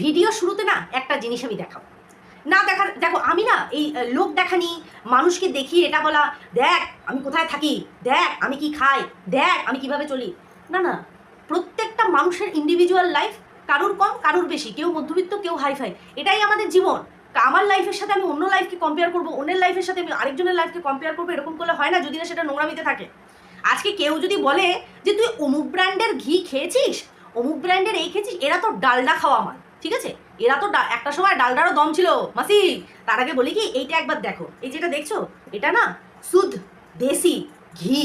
Video শুরুতে না একটা জিনিস আমি দেখাবো। না দেখার, দেখো আমি না এই লোক দেখানি, মানুষকে দেখি এটা বলা, দেখ আমি কোথায় থাকি, দেখ আমি কি খাই, দেখ আমি কীভাবে চলি। না না, প্রত্যেকটা মানুষের ইন্ডিভিজুয়াল লাইফ কারুর কম, কারুর বেশি, কেউ মধ্যবিত্ত, কেউ হাইফাই এটাই আমাদের জীবন। আমার লাইফের সাথে আমি অন্য লাইফকে কম্পেয়ার করব, অন্যের লাইফের সাথে আমি আরেকজনের লাইফকে কম্পেয়ার করব, এরকম করলে হয় না, যদি না সেটা নোংরামিতে থাকে। আজকে কেউ যদি বলে যে, তুই অমুক ব্র্যান্ডের ঘি খেয়েছিস? অমুক ব্র্যান্ডের এই খেয়েছিস? এরা তো ডালডা খাওয়া মাল ঠিক আছে? এরা তো একটা সময় ডালডারও দম ছিল। মাসি, তার আগে বলি কি, এইটা একবার দেখো। এই যেটা দেখছ, এটা না শুদ্ধ দেশি ঘি,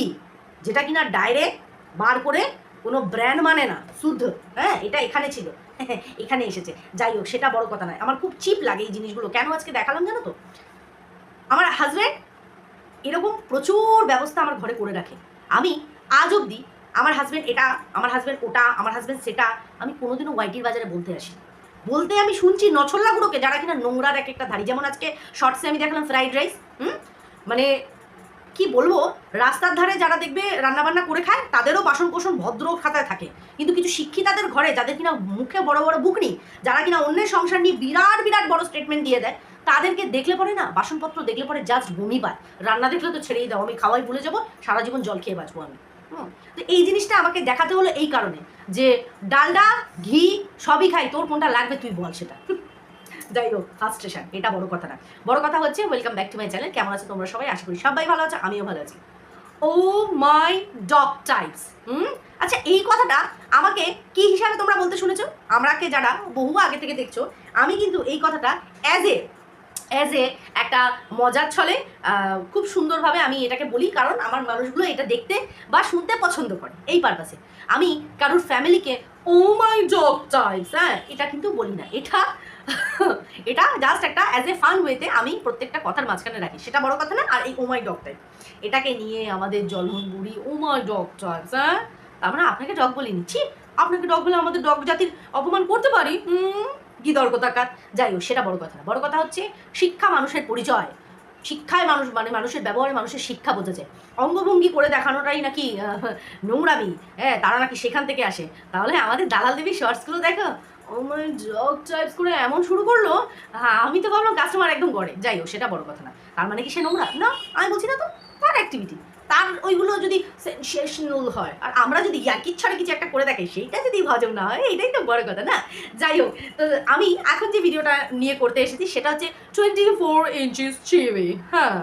যেটা কিনা ডাইরেক্ট বার করে কোনো ব্র্যান্ড মানে না শুদ্ধ হ্যাঁ এটা এখানে ছিল। এখানে এসেছে। যাই হোক, সেটা বড় কথা নয়। আমার খুব চিপ লাগে এই জিনিসগুলো। কেন আজকে দেখালাম জানো তো? আমার হাজব্যান্ড এরকম প্রচুর ব্যবস্থা আমার ঘরে করে রাখে। আমি আজ অবধি আমার হাজব্যান্ড এটা, আমার হাজব্যান্ড ওটা, আমার হাজব্যান্ড সেটা আমি কোনোদিনও ওয়াইটির বাজারে বলতে আসি বলতে আমি শুনছি নছল্লাগুলোকে যারা কিনা নোংরার এক একটা ধারি। যেমন আজকে শর্টসে আমি দেখালাম ফ্রাইড রাইস হুম? মানে কি বলব, রাস্তার ধারে যারা দেখবে রান্নাবান্না করে খায়, তাদেরও বাসন কোসন ভদ্র খাতায় থাকে। কিন্তু কিছু শিক্ষিতাদের ঘরে, যাদের কিনা মুখে বড় বড় বুক নেই, যারা কিনা অন্যের সংসার নিয়ে বিরাট বিরাট বড় স্টেটমেন্ট দিয়ে দেয়, তাদেরকে দেখলে পরে না, বাসনপত্র দেখলে পরে জাস্ট বমি পায়। রান্না দেখলে তো ছেড়েই দাও, আমি খাওয়াই ভুলে যাব, সারা জীবন জল খেয়ে বাঁচবো আমি। তো এই জিনিসটা আমাকে দেখাতে হলো এই কারণে যে ডালডা, ঘি সবই খাই, তোর কোনটা লাগবে তুই বল সেটা। যাই হোক ফার্স্ট স্টেশন এটা বড় কথা না। বড় কথা হচ্ছে welcome back to my channel কেমন আছো তোমরা সবাই? আশা করি সবাই ভালো আছো, আমিও ভালো আছি। ও মাই ডগ টাইপস হুম? আচ্ছা এই কথাটা আমাকে কি হিসাবে তোমরা বলতে শুনেছো? আমরাকে যারা বহু আগে থেকে দেখছ, আমি কিন্তু এই কথাটা অ্যাজ এ অ্যাজ এ একটা মজার ছলে খুব সুন্দরভাবে আমি এটাকে বলি, কারণ আমার মানুষগুলো এটা দেখতে বা শুনতে পছন্দ করে এই পারপাসে আমি কারোর ফ্যামিলিকে ও মাই ডগ টাইপস হ্যাঁ এটা কিন্তু বলি না। এটা এটা জাস্ট একটা অ্যাজ এ ফান ওয়েতে আমি প্রত্যেকটা কথার মাঝখানে রাখি। সেটা বড় কথা না, আর এই ও মাই ডগ টাইপ এটাকে নিয়ে আমাদের জলহন বুড়ি ও মাই ডগ টাইপস হ্যাঁ তার মানে আপনাকে ডগ বলে নিচ্ছি আপনাকে ডগ বলে আমাদের ডগ জাতির অপমান করতে পারি? হুম। কি দরকার যাই হোক, সেটা বড় কথা না। বড় কথা হচ্ছে, শিক্ষা মানুষের পরিচয়। শিক্ষায় মানুষ মানে মানুষের ব্যবহারে মানুষের শিক্ষা বোঝা যায়। অঙ্গভঙ্গি করে দেখানোটাই নাকি নোংরামি। হ্যাঁ তারা নাকি সেখান থেকে আসে। তাহলে আমাদের দালাল দেবী শর্টসগুলো দেখো। মানে জগ টাইপস করে এমন শুরু করল। হ্যাঁ আমি তো ভাবলাম কাস্টমার একদম গড়ে। যাই হোক, সেটা বড় কথা না। তার মানে কি সে নোংরা? না, আমি বলছি না তো, তার অ্যাক্টিভিটি তার ওইগুলো যদি সেনসেশনাল হয়। আর আমরা যদি ইয়ার্কির ছাড়া কিছু একটা করে দেখে সেইটা যদি হজম না হয়, এইটাই তো বড় কথা, না? যাই হোক, তো আমি এখন যে ভিডিওটা নিয়ে করতে এসেছি, সেটা হচ্ছে টোয়েন্টি ফোর ইঞ্চিস টিভি হ্যাঁ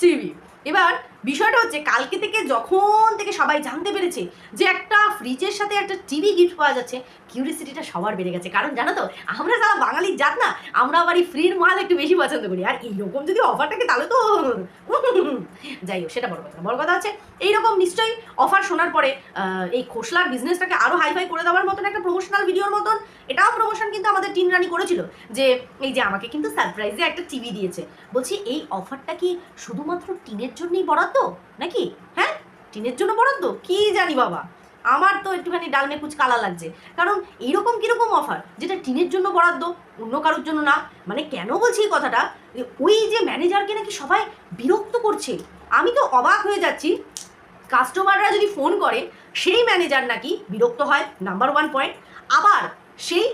টিভি এবার বিষয়টা হচ্ছে কালকে থেকে যখন থেকে সবাই জানতে পেরেছে যে একটা ফ্রিজের সাথে একটা টিভি গিফট পাওয়া যাচ্ছে কিউরিসিটিটা সবার বেড়ে গেছে। কারণ জানো তো, আমরা যারা বাঙালির জাত না, আমরা আবার এই ফ্রির মাল একটু বেশি পছন্দ করি। আর এইরকম যদি অফার থাকে তাহলে তো যাই হোক, সেটা বড় কথা। বড় কথা হচ্ছে, এইরকম নিশ্চয়ই অফার শোনার পরে এই খোসলার বিজনেসটাকে আরও হাইফাই করে দেওয়ার মতন একটা প্রমোশনাল ভিডিওর মতন, এটাও প্রমোশন কিন্তু আমাদের টিন রানি করেছিল, যে এই যে আমাকে কিন্তু সারপ্রাইজে একটা টিভি দিয়েছে। বলছি, এই অফারটা কি শুধুমাত্র টিনের জন্যই বরাদ্দ? নাকি? হ্যাঁ? টিনের জন্য বরাদ্দ? কি জানি বাবা। আমার তো একটুখানি ডালমে কুচ কালা লাগছে। কারণ এইরকম কীরকম অফার যেটা টিনের জন্য বরাদ্দ, অন্য কারোর জন্য না। মানে কেন বলছি এই কথাটা? যে ওই যে ম্যানেজারকে নাকি সবাই বিরক্ত করছে। আমি তো অবাক হয়ে যাচ্ছি। কাস্টমাররা যদি ফোন করে, সেই ম্যানেজার নাকি বিরক্ত হয় নাম্বার ওয়ান পয়েন্ট আবার সেই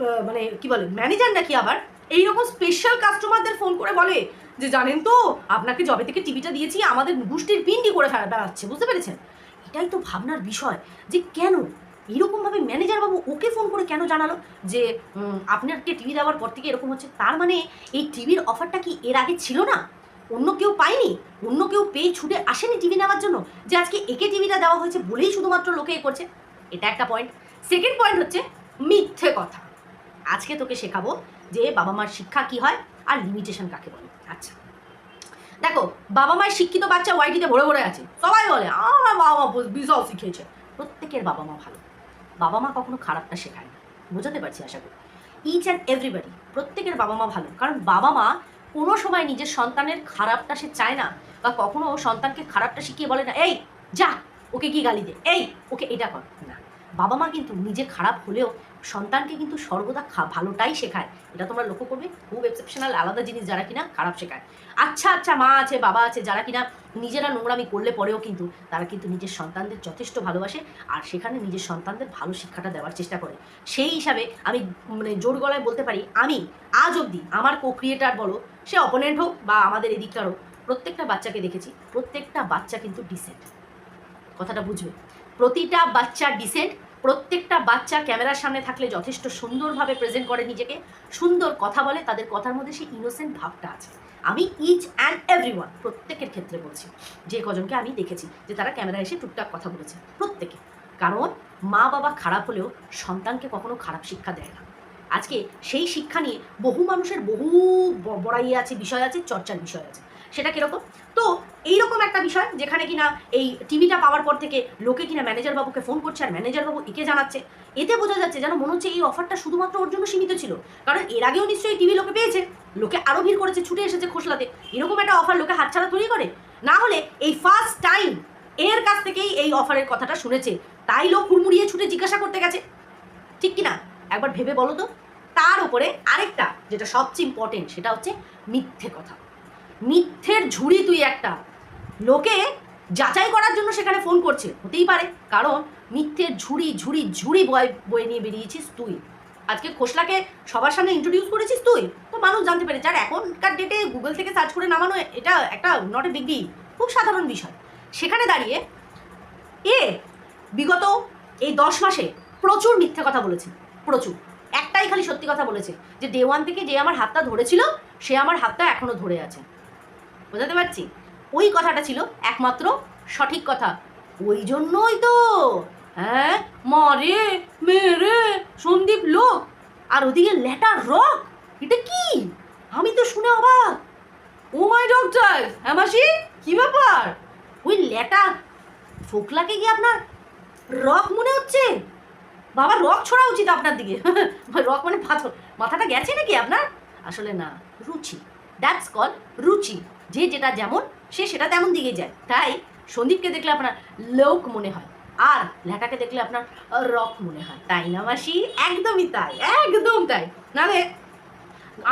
মানে কি বলে ম্যানেজার নাকি আবার? এইরকম স্পেশাল কাস্টমারদের ফোন করে বলে যে, জানেন তো, আপনাকে জবে থেকে টিভিটা দিয়েছি, আমাদের গোষ্ঠীর পিন্ডি করে ফেলা বেড়াচ্ছে বুঝতে পেরেছেন? এটাই তো ভাবনার বিষয় যে, কেন? এরকমভাবে ম্যানেজার বাবু ওকে ফোন করে কেন জানালো যে আপনাকে টিভি দেওয়ার পর থেকে এরকম হচ্ছে? তার মানে এই টিভির অফারটা কি এর আগে ছিল না? অন্য কেউ পায়নি? অন্য কেউ পেয়ে ছুটে আসেনি টিভি নেওয়ার জন্য? যে, আজকে একে টিভিটা দেওয়া হয়েছে বলেই শুধুমাত্র লোকে এ করছে? এটা একটা পয়েন্ট সেকেন্ড পয়েন্ট হচ্ছে মিথ্যে কথা। আজকে তোকে শেখাবো যে বাবা মার শিক্ষা কি হয় আর লিমিটেশন কাকে বলে। আচ্ছা। দেখো, বাবা মায়ের শিক্ষিত বাচ্চা ওয়াইটিতে ভরে ভরে আছে। সবাই বলে, আমার বাবা মা বিশাল শিখিয়েছে। প্রত্যেকের বাবা মা ভালো। বাবা মা কখনো খারাপটা শেখায় না। বোঝাতে পারছি আশা করি। ইচ অ্যান্ড এভরিবাডি প্রত্যেকের বাবা মা ভালো। কারণ বাবা মা কোনো সময় নিজের সন্তানের খারাপটা সে চায় না বা কখনো সন্তানকে খারাপটা শিখিয়ে বলে না, এই, যা, ওকে কি গালি দে। এই, ওকে এটা কর। না। বাবা মা কিন্তু নিজে খারাপ হলেও সন্তানকে কিন্তু সর্বদা ভালোটাই শেখায়। এটা তোমরা লক্ষ্য করবে, খুব এক্সেপশনাল আলাদা জিনিস যারা কিনা খারাপ শেখায়। আচ্ছা আচ্ছা মা আছে, বাবা আছে, যারা কিনা নিজেরা নোংরামি করলে পরেও কিন্তু তারা কিন্তু নিজের সন্তানদের যথেষ্ট ভালোবাসে আর সেখানে নিজের সন্তানদের ভালো শিক্ষাটা দেওয়ার চেষ্টা করে। সেই হিসাবে আমি মানে জোর গলায় বলতে পারি, আমি আজ অবধি আমার কো ক্রিয়েটার বলো, সে অপোনেন্ট হোক বা আমাদের এদিককার হোক, প্রত্যেকটা বাচ্চাকে দেখেছি, প্রত্যেকটা বাচ্চা কিন্তু ডিসেন্ট কথাটা বুঝবে? প্রতিটা বাচ্চা ডিসেন্ট প্রত্যেকটা বাচ্চা ক্যামেরার সামনে থাকলে যথেষ্ট সুন্দরভাবে প্রেজেন্ট করে নিজেকে, সুন্দর কথা বলে, তাদের কথার মধ্যে সেই ইনোসেন্ট ভাবটা আছে। আমি ইচ অ্যান্ড এভরি ওয়ান প্রত্যেকের ক্ষেত্রে বলছি, যে কজনকে আমি দেখেছি যে তারা ক্যামেরায় এসে টুকটাক কথা বলেছে, প্রত্যেকে। কারণ মা বাবা খারাপ হলেও সন্তানকে কখনো খারাপ শিক্ষা দেয় না। আজকে সেই শিক্ষা নিয়ে বহু মানুষের বহু বড়াই আছে, বিষয় আছে, চর্চার বিষয় আছে। সেটা কীরকম? তো এইরকম একটা বিষয় যেখানে কিনা এই টিভিটা পাওয়ার পর থেকে লোকে কিনা ম্যানেজার বাবুকে ফোন করছে আর ম্যানেজার বাবু একে জানাচ্ছে। এতে বোঝা যাচ্ছে যেন মনে হচ্ছে এই অফারটা শুধুমাত্র ওর জন্য সীমিত ছিল। কারণ এর আগেও নিশ্চয়ই টিভি লোকে পেয়েছে। লোকে আরও ভিড় করেছে, ছুটে এসেছে খোসলাতে। এরকম একটা অফার লোকে হাতছাড়া তৈরি করে। না হলে এই ফার্স্ট টাইম এর কাছ থেকেই এই অফারের কথাটা শুনেছে। তাই লোক হুড়মুড়িয়ে ছুটে জিজ্ঞাসা করতে গেছে। ঠিক কি না একবার ভেবে বলো তো। তার উপরে আরেকটা যেটা সবচেয়ে ইম্পর্টেন্ট সেটা হচ্ছে মিথ্যে কথা। মিথ্যের ঝুড়ি তুই একটা। লোকে যাচাই করার জন্য সেখানে ফোন করছে। হতেই পারে, কারণ মিথ্যের ঝুড়ি ঝুড়ি ঝুড়ি বয়, বয়ে নিয়ে বেরিয়েছিস তুই। আজকে খোসলাকে সবার সামনে ইন্ট্রোডিউস করেছিস তুই? তো মানুষ জানতে পেরে যার এখনকার ডেটে গুগল থেকে সার্চ করে নামানো, এটা একটা নট এ বিগ ডিল খুব সাধারণ বিষয়। সেখানে দাঁড়িয়ে এ বিগত এই দশ মাসে প্রচুর মিথ্যে কথা বলেছে, প্রচুর। একটাই খালি সত্যি কথা বলেছে, যে ডে ওয়ান থেকে যে আমার হাতটা ধরেছিল, সে আমার হাতটা এখনও ধরে আছে। বোঝাতে পারছি? ওই কথাটা ছিল একমাত্র সঠিক কথা। ওই জন্যই তো। হ্যাঁ মরে মেরে সন্দীপ লোক, আর ওদিকে লেটার রক, এটা কি? আমি তো শুনে অবাক। ও মাই ডক্টর হ্যাঁ মাসি? কি ব্যাপার? ওই লেটার ফোকলাকে কি আপনার রক মনে হচ্ছে? বাবা, রক ছোড়া উচিত আপনার দিকে। রক মানে পাথর। মাথাটা গেছে নাকি আপনার? আসলে না, রুচি। দ্যাটস কল রুচি। যে যেটা যেমন, সে সেটা তেমন দিকে যায়। তাই সন্দীপকে দেখলে আপনার লোক মনে হয়, আর লেখাকে দেখলে আপনার রক মনে হয়। তাই না, মাসি? একদমই তাই, একদম তাই। নাহলে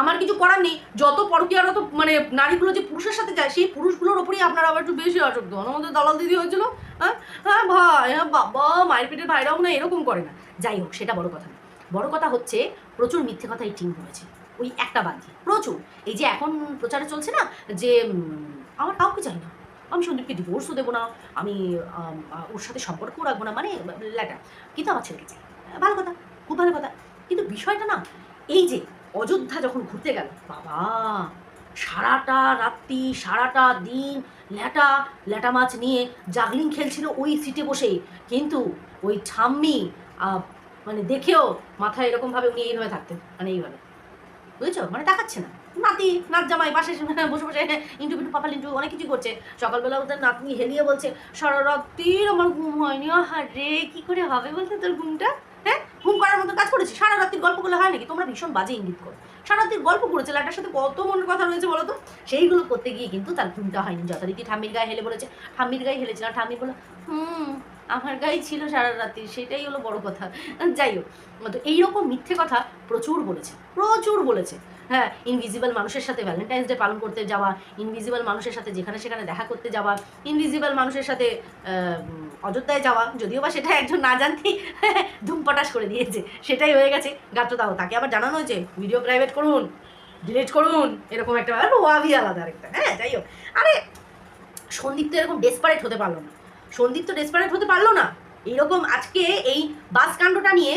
আমার কিছু করার নেই। যত পরকীয়ারত মানে নারীগুলো যে পুরুষের সাথে যায়, সেই পুরুষগুলোর ওপরেই আপনার আবার একটু বেশি আসক্ত। আমাদের দালাল দিদি হয়েছিল হ্যাঁ? হ্যাঁ ভাই হ্যাঁ বাবা, মায়ের পেটের ভাইরাও না এরকম করে না। যাই হোক, সেটা বড় কথা না। বড় কথা হচ্ছে, প্রচুর মিথ্যে কথা এই টিম বলেছে ওই একটা বাদ প্রচুর। এই যে এখন প্রচারে চলছে না যে আমার কাউকে চাই না। আমি সন্দীপকে ডিভোর্সও দেবো না। আমি ওর সাথে সম্পর্কও রাখব না। মানে লেটার কিন্তু আমার ছেলেকে চাই। ভালো কথা। খুব ভালো কথা। কিন্তু বিষয়টা না এই যে অযোধ্যা যখন ঘুরতে গেল বাবা! সারাটা রাত্রি সারাটা দিন ল্যাটা ল্যাটা মাছ নিয়ে জাগলিং খেলছিল ওই সিটে বসে। কিন্তু ওই আহ, মানে দেখেও মাথায় এরকমভাবে উনি এইভাবে থাকতেন। মানে এইভাবে। বুঝেছ? মানে তাকাচ্ছে না। নাতি নাচ জামাই পাশে বসে বসে ইন্টু পিন্টু, পাপা, লিন্টু, অনেক কিছু করছে। সকালবেলা ওদের নাতনি হেলিয়ে বলছে, সারা রাত্রির আমার ঘুম হয়নি। রে কি করে হবে বলতে তোর ঘুমটা? হ্যাঁ? ঘুম করার মতো কাজ করেছি সারা রাত্রির গল্প করলে হয় নাকি? তোমরা ভীষণ বাজে ইঙ্গিত করো। সারা রাত্রির গল্প করেছে লাটার সাথে কত মনের কথা রয়েছে বলো তো? সেইগুলো করতে গিয়ে কিন্তু তার ঘুমটা হয়নি। যথারীতি ঠাম্মির গায়ে হেলে বলেছে। ঠাম্মির গায়ে হেলেছিল আর ঠাম্মি বলো হুম আমার গায়ে ছিল সারা রাত্রি, সেটাই হলো বড় কথা। যাই হোক, তো এইরকম মিথ্যে কথা প্রচুর বলেছে প্রচুর বলেছে। হ্যাঁ ইনভিজিবল মানুষের সাথে ভ্যালেন্টাইন্স ডে পালন করতে যাওয়া ইনভিজিবল মানুষের সাথে যেখানে সেখানে দেখা করতে যাওয়া ইনভিজিবল মানুষের সাথে অযোধ্যায় যাওয়া, যদিও বা সেটা একজন না জানতেই ধুমপটাশ করে দিয়েছে, সেটাই হয়ে গেছে। দাও তাকে আবার জানানো হয়েছে ভিডিও প্রাইভেট করুন ডিলিট করুন, এরকম একটা ব্যাপার ওয়াবি আলাদা আরেকটা হ্যাঁ যাই হোক। আরে সন্দীপ তো এরকম ডেসপারেট হতে পারল না। সন্দীপ তো ডেসপারেট হতে পারল না। এইরকম আজকে এই বাস কাণ্ডটা নিয়ে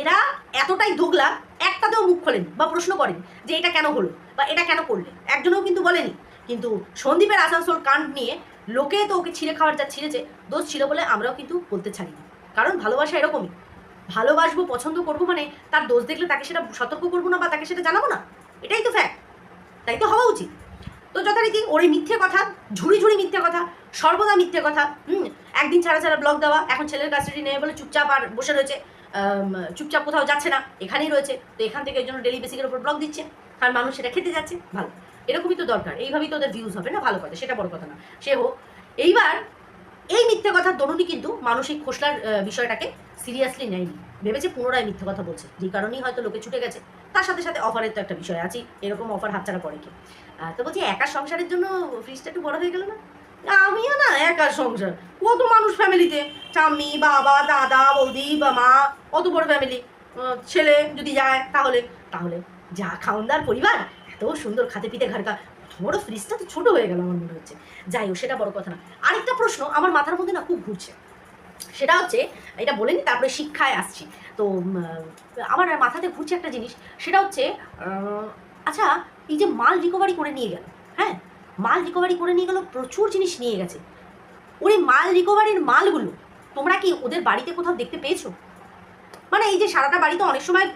এরা এতটাই দোগলা, একটাতেও মুখ খোলেন বা প্রশ্ন করেন যে এটা কেন হলো বা এটা কেন করলে। একজনও কিন্তু বলেনি। কিন্তু সন্দীপের আসানসোল কাণ্ড নিয়ে লোকে তো ওকে ছিঁড়ে খাওয়ার যা ছিঁড়েছে, দোষ ছিল বলে আমরাও কিন্তু বলতে ছাড়িনি কারণ ভালোবাসা এরকমই। ভালোবাসবো, পছন্দ করব মানে তার দোষ দেখলে তাকে সেটা সতর্ক করব না বা তাকে সেটা জানাব না? এটাই তো ফ্যাক্ট তাই তো হওয়া উচিত। তো যথারীতি ওর মিথ্যে কথা, ঝুড়ি ঝুড়ি মিথ্যে কথা সর্বদা মিথ্যে কথা, হুম? একদিন ছাড়া ছাড়া ব্লগ দেওয়া, এখন ছেলের কাস্টাডি নেই বলে চুপচাপ আর বসে রয়েছে চুপচাপ কোথাও যাচ্ছে না, এখানেই রয়েছে, তো এখান থেকে এই জন্য ডেলি বেসিকের উপর ব্লগ দিচ্ছে, আর মানুষ সেটা খেতে যাচ্ছে, ভালো। এরকমই তো দরকার, এইভাবেই তো ওদের ভিউজ হবে না, ভালো কথা, সেটা বড় কথা না, সে হোক। এইবার, এই মিথ্যে কথার দরুনই কিন্তু মানসিক খোসলার বিষয়টাকে সিরিয়াসলি নেয়নি, ভেবেছে পুনরায় মিথ্যে কথা বলছে, যে কারণেই হয়তো লোকে ছুটে গেছে, তার সাথে সাথে অফারের তো একটা বিষয় আছে এরকম অফার হাতছাড়া করে কি তো বলছি, একা সংসারের জন্য ফ্রিজটা একটু বড় হয়ে গেল না? আমিও না একা সংসার। কত মানুষ ফ্যামিলিতে? চাম্মি বাবা, দাদা, বৌদি, বা মা অত বড় ফ্যামিলি। ছেলে যদি যায়, তাহলে? তাহলে যা খাওনদার পরিবার, এত সুন্দর খাতে পিতে ঘরকা বড় ফ্রিজটা তো ছোট হয়ে গেল আমার মনে হচ্ছে। যাই হোক, সেটা বড় কথা না। আরেকটা প্রশ্ন আমার মাথার মধ্যে না খুব ঘুরছে। সেটা হচ্ছে, এটা বলেনি তারপরে শিক্ষায় আসছি। তো আমার মাথাতে ঘুরছে একটা জিনিস। সেটা হচ্ছে আচ্ছা এই যে মাল রিকভারি করে নিয়ে গেল। মাল রিকভারি করে নিয়ে গেল, প্রচুর জিনিস নিয়ে গেছে। ওই মাল রিকভারির মালগুলো, তোমরা কি ওদের বাড়িতে কোথাও দেখতে পেয়েছ? মানে এই যে সারাটা বাড়িতে অনেক সময়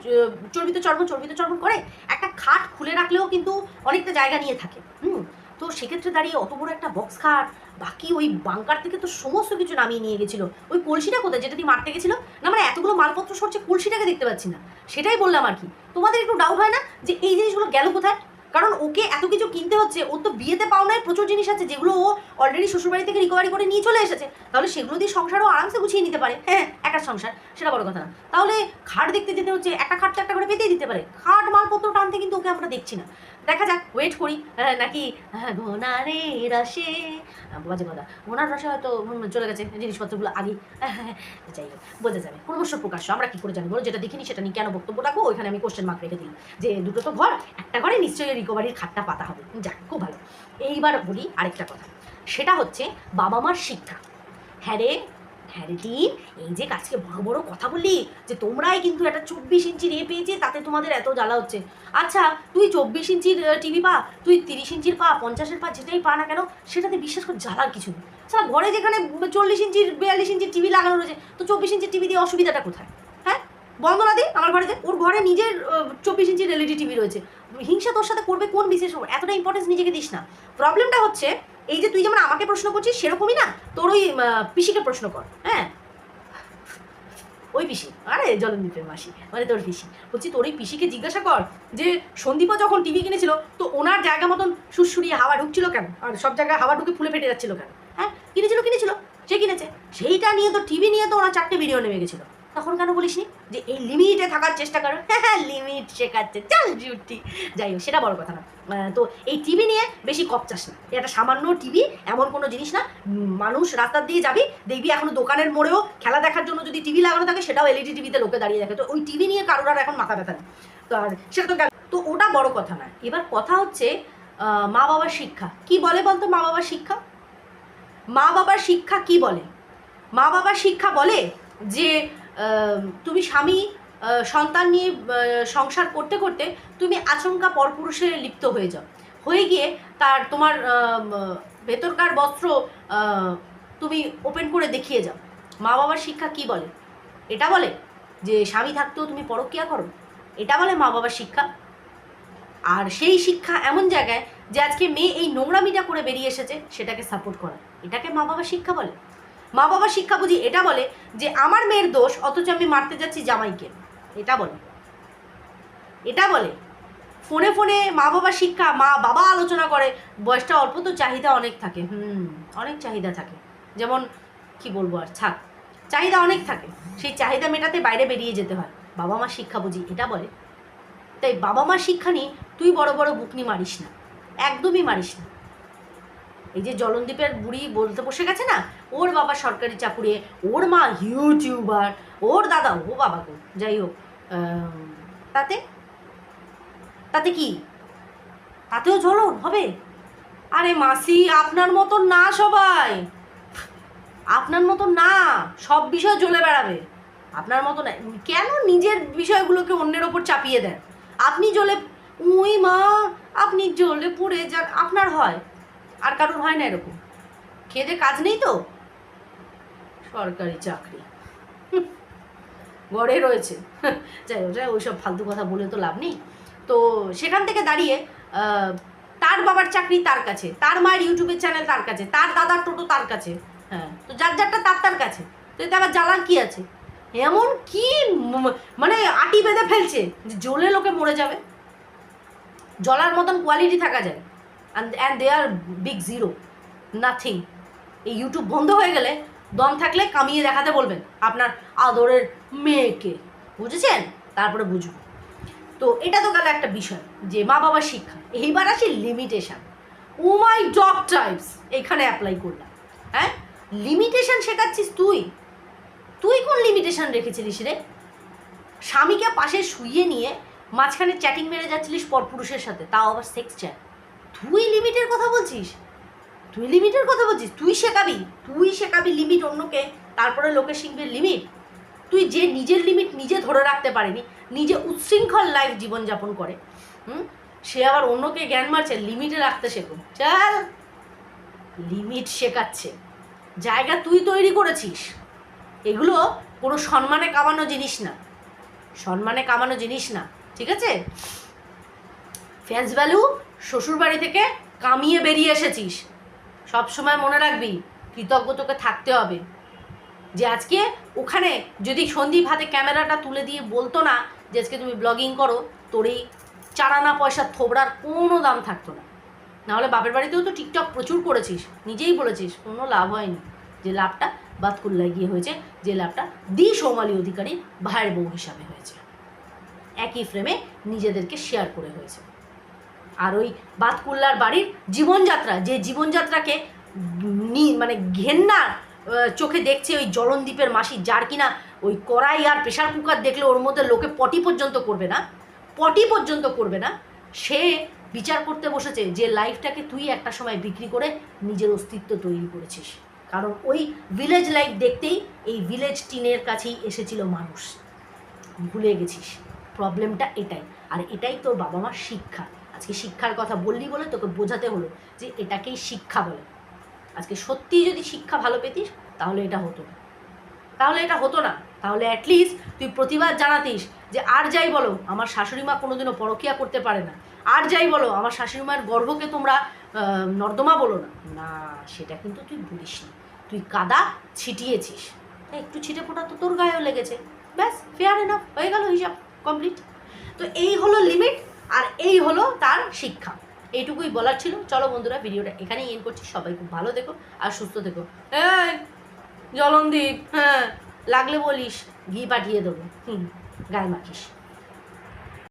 চর্বিত চর্ম চর্বিত চর্ম করে, একটা খাট খুলে রাখলেও কিন্তু অনেকটা জায়গা নিয়ে থাকে, হুম? তো সেক্ষেত্রে দাঁড়িয়ে অত বড় একটা বক্স খাট, বাকি ওই বাংকার থেকে তো সমস্ত কিছু নামিয়ে নিয়ে গেছিল। ওই কলসিটা কোথায়? যেটা দিয়ে মারতে গেছিল? না মানে এতগুলো মালপত্র সরছে কলসিটাকে দেখতে পাচ্ছি না। সেটাই বললাম আর কি। তোমাদের একটু ডাউট হয় না যে এই জিনিসগুলো গেল কোথায়? কারণ ওকে এত কিছু কিনতে হচ্ছে ওর তো বিয়েতে পাওনায় প্রচুর জিনিস আছে যেগুলো ও অলরেডি শ্বশুরবাড়ি থেকে রিকভারি করে নিয়ে চলে এসেছে। তাহলে সেগুলো দিয়ে সংসারও আরামসে গুছিয়ে নিতে পারে। হ্যাঁ একার সংসার, সেটা বড় কথা না। তাহলে খাট দেখতে যেতে হচ্ছে, একটা খাট তো একটা করে পেতেই দিতে পারে। খাট মালপত্র টানতে কিন্তু ওকে আমরা দেখছি না। দেখা যাক ওয়েট করি। নাকি ঘনারে রসে বাজে কথা। ঘনার রসে হয়তো চলে গেছে জিনিসপত্রগুলো আগে। যাই হোক, বোঝা যাবে। ক্রমশ প্রকাশ্য, আমরা কি করে জানি বলো যেটা দেখিনি সেটা নিয়ে কেন বক্তব্য রাখব? ওইখানে আমি কোশ্চেন মার্ক রেখে দিই যে দুটো তো ঘর, একটা ঘরে নিশ্চয়ই রিকভারির খাটটা পাতা হবে। যাক খুব ভালো। এইবার বলি আরেকটা কথা। সেটা হচ্ছে বাবা মার শিক্ষা। হ্যাঁ রে হ্যাঁ রে টিম, এই যে কাজকে বড় বড় কথা বললি যে তোমরাই কিন্তু একটা চব্বিশ ইঞ্চির এ পেয়েছে তাতে তোমাদের এত জ্বালা হচ্ছে। আচ্ছা তুই চব্বিশ ইঞ্চির টিভি পা তুই তিরিশ ইঞ্চির পা পঞ্চাশের পা যেটাই পা না কেন সেটাতে বিশ্বাস করে জ্বালার কিছু নেই। সারা ঘরে যেখানে চল্লিশ ইঞ্চির বিয়াল্লিশ ইঞ্চির টিভি লাগানো রয়েছে তো চব্বিশ ইঞ্চির টিভি দিয়ে অসুবিধাটা কোথায়? হ্যাঁ? বন্ধ না দিই আমার ঘরে যে ওর ঘরে নিজের চব্বিশ ইঞ্চির এলইডি টিভি রয়েছে। হিংসা তোর সাথে করবে কোন বিশেষ এতটা ইম্পর্টেন্স নিজেকে দিস না। প্রবলেমটা হচ্ছে, এই যে তুই যেমন আমাকে প্রশ্ন করছিস, সেরকমই না, তোর ওই পিসিকে প্রশ্ন কর হ্যাঁ? ওই পিসি, আরে জলন্দীপের মাসি মানে তোর পিসি। বলছি, তোর ওই পিসিকে জিজ্ঞাসা কর যে সন্দীপা যখন টিভি কিনেছিল, তো ওনার জায়গা মতন সুরসুরিয়ে হাওয়া ঢুকছিল কেন? আর সব জায়গায় হাওয়া ঢুকে ফুলে ফেটে যাচ্ছিল কেন? হ্যাঁ? কিনেছিল কিনেছিল, সে কিনেছে। সেইটা নিয়ে তো টিভি নিয়ে তো ওনার চারটে ভিডিও নেমে গেছিল। তখন কেন বলিসনি? যে এই লিমিটে থাকার চেষ্টা করো। হ্যাঁ লিমিট শেখাচ্ছে। চল ডিউটি যাই হোক, সেটা বড় কথা না। তো এই টিভি নিয়ে বেশি কপচাস না। এটা সামান্য টিভি এমন কোনো জিনিস না। মানুষ রাস্তার দিয়ে যাবি, দেখবি এখন দোকানের মোড়েও খেলা দেখার জন্য যদি টিভি লাগানো থাকে, সেটাও এলইডি টিভিতে লোকে দাঁড়িয়ে দেখে। তো ওই টিভি নিয়ে কারোর আর এখন মাথা ব্যথা নেই। তো আর সেটা তো তো ওটা বড় কথা না। এবার কথা হচ্ছে মা বাবার শিক্ষা। কি বলে বলতো মা বাবার শিক্ষা? মা বাবার শিক্ষা কি বলে? মা বাবার শিক্ষা বলে যে তুমি স্বামী সন্তান নিয়ে সংসার করতে করতে তুমি আচমকা পরপুরুষে লিপ্ত হয়ে যাও। হয়ে গিয়ে তার, তোমার ভেতরকার বস্ত্র তুমি ওপেন করে দেখিয়ে যাও। মা বাবার শিক্ষা কি বলে? এটা বলে যে, স্বামী থাকতেও তুমি পরকিয়া করো। এটা বলে মা বাবার শিক্ষা। আর সেই শিক্ষা এমন জায়গায় যে, আজকে মেয়ে এই নোংরামিটা করে বেরিয়ে এসেছে, সেটাকে সাপোর্ট করা। এটাকে মা বাবার শিক্ষা বলে। মা বাবার শিক্ষা বুঝি এটা বলে যে আমার মেয়ের দোষ, অথচ আমি মারতে যাচ্ছি জামাইকে। এটা বলে। এটা বলে। ফোনে ফোনে মা বাবার শিক্ষা মা বাবা আলোচনা করে, বয়সটা অল্প তো চাহিদা অনেক থাকে। হুম, অনেক চাহিদা থাকে। যেমন, কি বলব আর ছাক চাহিদা অনেক থাকে। সেই চাহিদা মেটাতে বাইরে বেরিয়ে যেতে হয়। বাবা মা শিক্ষা বুঝি এটা বলে। তাই বাবা মা শিক্ষা নিয়ে তুই বড় বড় বুকনি মারিস না। একদমই মারিস না। এই যে জলনদীপের বুড়ি বলতে বসে গেছে না ওর বাবা সরকারি চাকুরে ওর মা ইউটিউবার, ওর দাদা, ও বাবা গো, যাই হোক তাতে? তাতে কি? তাতেও জ্বলন হবে? আরে মাসি, আপনার মতন না সবাই। আপনার মতন না, সব বিষয় জ্বলে বেড়াবে। আপনার মতো না, কেন নিজের বিষয়গুলোকে অন্যের ওপর চাপিয়ে দেন? আপনি জ্বলে, উই মা, আপনি জ্বলে পুড়ে যান, আপনার হয়। আর কারোর হয় না এরকম। খেয়ে কাজ নেই তো? সরকারি চাকরি। গড়ে রয়েছে। যাই হোক, যাই ওইসব ফালতু কথা বলে তো লাভ নেই। তো সেখান থেকে দাঁড়িয়ে তার বাবার চাকরি তার কাছে, তার মায়ের ইউটিউবের চ্যানেল তার কাছে, তার দাদার টোটো তার কাছে হ্যাঁ তো যার যারটা তার তার কাছে, তো এতে আবার জ্বালার কী আছে? এমন কি মানে আটি বেঁধে ফেলছে যে জ্বলে লোকে মরে যাবে। জলার মতন কোয়ালিটি থাকা যায়। And they are big zero nothing এই ইউটিউব বন্ধ হয়ে গেলে দম থাকলে কামিয়ে দেখাতে বলবেন আপনার আদরের মেয়েকে, বুঝেছেন? তারপরে বুঝব তো এটা তো গেল একটা বিষয়, যে মা বাবার শিক্ষা। এইবার আসি limitation oh my dog types, এখানে অ্যাপ্লাই করলাম। হ্যাঁ? লিমিটেশন শেখাচ্ছিস তুই? তুই কোন লিমিটেশন রেখেছিলিস রে? স্বামীকে পাশে শুইয়ে নিয়ে মাঝখানে চ্যাটিং মেরে যাচ্ছিলিস পরপুরুষের সাথে, তাও আবার সেক্স চ্যাট তুই লিমিটের কথা বলছিস? তুই লিমিটের কথা বলছিস? তুই শেখাবি। তুই শেখাবি লিমিট অন্যকে, তারপরে লোকে শিখবে লিমিট তুই যে নিজের লিমিট নিজে ধরে রাখতে পারেনি, নিজে উচ্ছৃঙ্খল লাইফ জীবনযাপন করে, হুম? সে আবার অন্যকে জ্ঞান মারছে লিমিটে রাখতে শেখো। চল। লিমিট শেখাচ্ছে। জায়গা তুই তৈরি করেছিস। এগুলো কোনো সম্মানে কামানো জিনিস না। সম্মানে কামানো জিনিস না, ঠিক আছে? ফ্যান্স ভ্যালু শ্বশুরবাড়ি থেকে কামিয়ে বেরিয়ে এসেছিস। সব সময় মনে রাখবি, কৃতজ্ঞ তোকে থাকতে হবে। যে আজকে ওখানে যদি সন্দীপ হাতে ক্যামেরাটা তুলে দিয়ে বলতো না যে আজকে তুমি ব্লগিং করো, তোর এই চারানা পয়সা থোবড়ার কোনো দাম থাকতো না। নাহলে বাপের বাড়িতেও তো টিকটক প্রচুর করেছিস, নিজেই বলেছিস, কোনো লাভ হয়নি। যে লাভটা বাতকুল্লায় গিয়ে হয়েছে, যে লাভটা দি সৌমালী অধিকারী ভাইয়ের বউ হিসাবে হয়েছে। একই ফ্রেমে নিজেদেরকে শেয়ার করে হয়েছে। আর ওই বাতকুল্লার বাড়ির জীবনযাত্রা, যে জীবনযাত্রাকে মানে ঘেন্নার চোখে দেখছে ওই জলনদ্বীপের মাসি, যার কিনা ওই কড়াই আর প্রেশার কুকার দেখলে ওর মধ্যে লোকে পটি পর্যন্ত করবে না, পটি পর্যন্ত করবে না। সে বিচার করতে বসেছে যে লাইফটাকে তুই একটা সময় বিক্রি করে নিজের অস্তিত্ব তৈরি করেছিস। কারণ ওই ভিলেজ লাইফ দেখতেই এই ভিলেজ টিনের কাছেই এসেছিল মানুষ। ভুলে গেছিস। প্রবলেমটা এটাই। আর এটাই তোর বাবা মার শিক্ষা। আজকে শিক্ষার কথা বললি বলে তোকে বোঝাতে হলো যে এটাকেই শিক্ষা বলে। আজকে সত্যিই যদি শিক্ষা ভালো পেতিস, তাহলে এটা হতো না। তাহলে এটা হতো না। তাহলে অ্যাটলিস্ট তুই প্রতিবাদ জানাতিস যে আর যাই বলো, আমার শাশুড়ি মা কোনোদিনও পরকিয়া করতে পারে না। আর যাই বলো, আমার শাশুড়ি মায়ের গর্ভকে তোমরা নর্দমা বলো না। না, সেটা কিন্তু তুই বলিস না। তুই কাদা ছিটিয়েছিস। তা একটু ছিটে ফোটা তো তোর গায়েও লেগেছে। ব্যাস ফেয়ার এনাফ হয়ে গেল হিসাব কমপ্লিট তো এই হলো লিমিট আর এই হলো তার শিক্ষা। এইটুকুই বলার ছিল। চলো বন্ধুরা, ভিডিওটা এখানেই এন করছি। সবাই খুব ভালো দেখো আর সুস্থ দেখো হ্যাঁ জলনদীপ হ্যাঁ লাগলে বলিস, ঘি পাঠিয়ে দেবো। হুম, গায়ে মাখিস।